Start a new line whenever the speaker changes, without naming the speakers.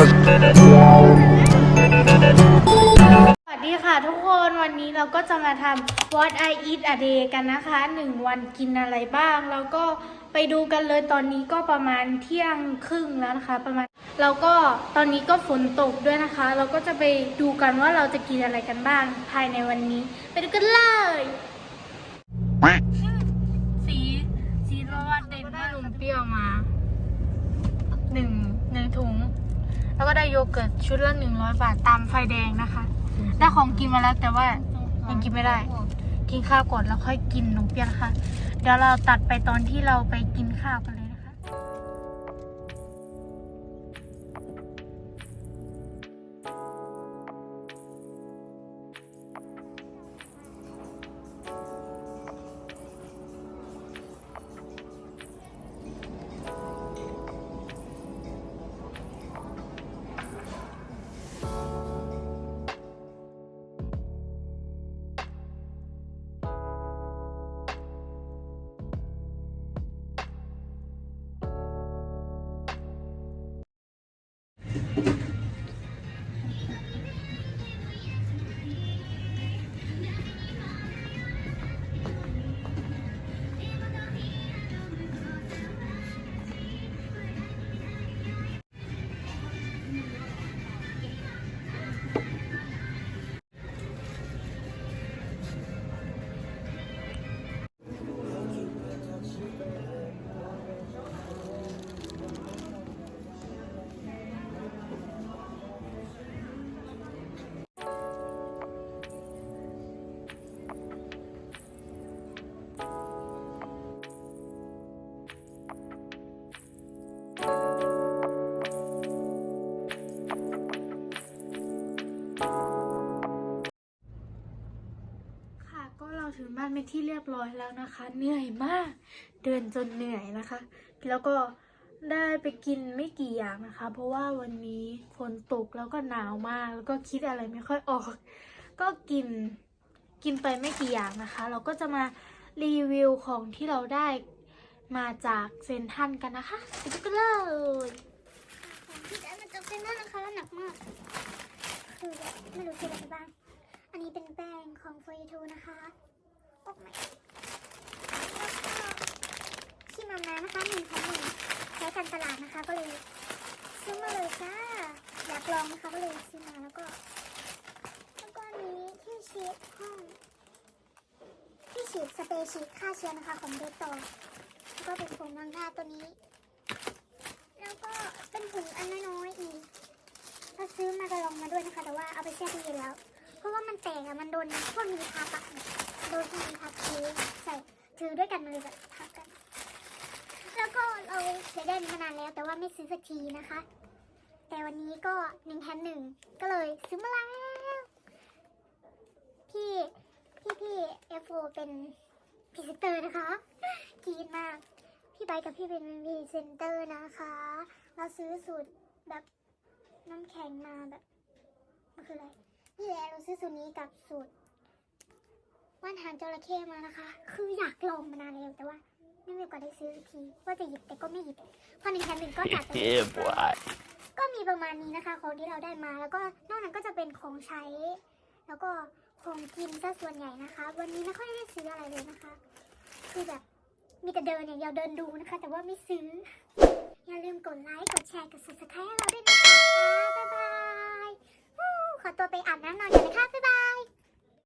สวัสดีค่ะทุกคนวันนี้เราก็จะมาทำ What I Eat a Day กันนะคะหนึ่งวันกินอะไรบ้าง แล้วก็ไปดูกันเลยตอนนี้ก็ประมาณเที่ยงครึ่งแล้วนะคะ ประมาณแล้วก็ตอนนี้ก็ฝนตกด้วยนะคะ เราก็จะไปดูกันว่าเราจะกินอะไรกันบ้างภายในวันนี้ ไปดูกันเลย สีสีรอดเด่นได้นมเปรี้ยวมาหนึ่งหนึ่งถุง แล้วก็ได้โยเกิร์ตชุดละหนึ่งร้อยบาทตามไฟแดงนะคะ ได้ของกินมาแล้วแต่ว่ายังกินไม่ได้ กินข้าวก่อนแล้วค่อยกินนมเปรี้ยวนะคะเดี๋ยวเราตัดไปตอนที่เราไปกินข้าวกันเลย ถึงบ้านเป็นที่เรียบร้อยแล้วนะคะ เหนื่อยมาก เดินจนเหนื่อยนะคะ แล้วก็ได้ไปกินไม่กี่อย่างนะคะ เพราะว่าวันนี้ฝนตกแล้วก็หนาวมาก แล้วก็คิดอะไรไม่ค่อยออก ก็กินกินไปไม่กี่อย่างนะคะ เราก็จะมารีวิวของที่เราได้มาจากเซนทันกันนะคะไปดูกันเลย
ของที่ได้มาจากเซนนั่นนะคะหนักมากคือไม่รู้คืออะไรบ้าง อันนี้เป็นแป้งของ for you two นะคะ โอ้ม่แล้วก็ที่มาน้ำนะคะหนึ่งแถมหนึ่งใช้กันตลาดนะคะ ก็เลยซื้อมาเลยจ้าอยากลองนะคะก็เลยซื้อมาแล้วก็ แล้วก็นี้ที่ฉีดห้องที่ฉีดสเปรย์ฉีดฆ่าเชื้อนะคะของเดตอแล้วก็เป็นผงล้างหน้าตัวนี้ แล้วก็เป็นถุงอันน้อยๆอีกเราซื้อมากระลองมาด้วยนะคะ แต่ว่าเอาไปแช่ตู้เย็นแล้ว เพราะว่ามันแตกอะมันโดนพวกนี้ทับอะโดนพวกนี้ทับถือใส่ถือด้วยกันมันเลยแบบทับกัน แล้วก็เราเสียได้มานานแล้ว แต่ว่าไม่ซื้อสักทีนะคะ แต่วันนี้ก็หนึ่งแถมหนึ่งก็เลยซื้อมาแล้วพี่พี่พี่เอฟโเป็นพรีเซนเตอร์นะคะกรีดมาก พี่ไบกับพี่เป็นพรีเซนเตอร์นะคะ เราซื้อสูตรแบบน้ำแข็งมาแบบมันคืออะไร นี่แหละเราซื้อสูตรนี้กับสูตรว่านหางจระเข้มานะคะ คืออยากลองมานานแล้วแต่ว่า ไม่มีโอกาสได้ซื้อสักทีว่าจะหยิบแต่ก็ไม่หยิบพอหนึ่งแถมหนึ่งก็จัดไป
Yeah, boy.
ก็มีประมาณนี้นะคะ ของที่เราได้มาแล้วก็นอกนั้นก็จะเป็นของใช้ แล้วก็ของกินซะส่วนใหญ่นะคะ วันนี้ไม่ค่อยได้ซื้ออะไรเลยนะคะ คือแบบมีแต่เดินอย่างเดียวเดินดูนะคะ แต่ว่าไม่ซื้ออย่าลืมกดไลค์กดแชร์กด subscribe ให้เราด้วยนะคะบ๊ายบายวู้ ขอตัวไปอาบน้ำนอนกันนะคะบ๊ายบาย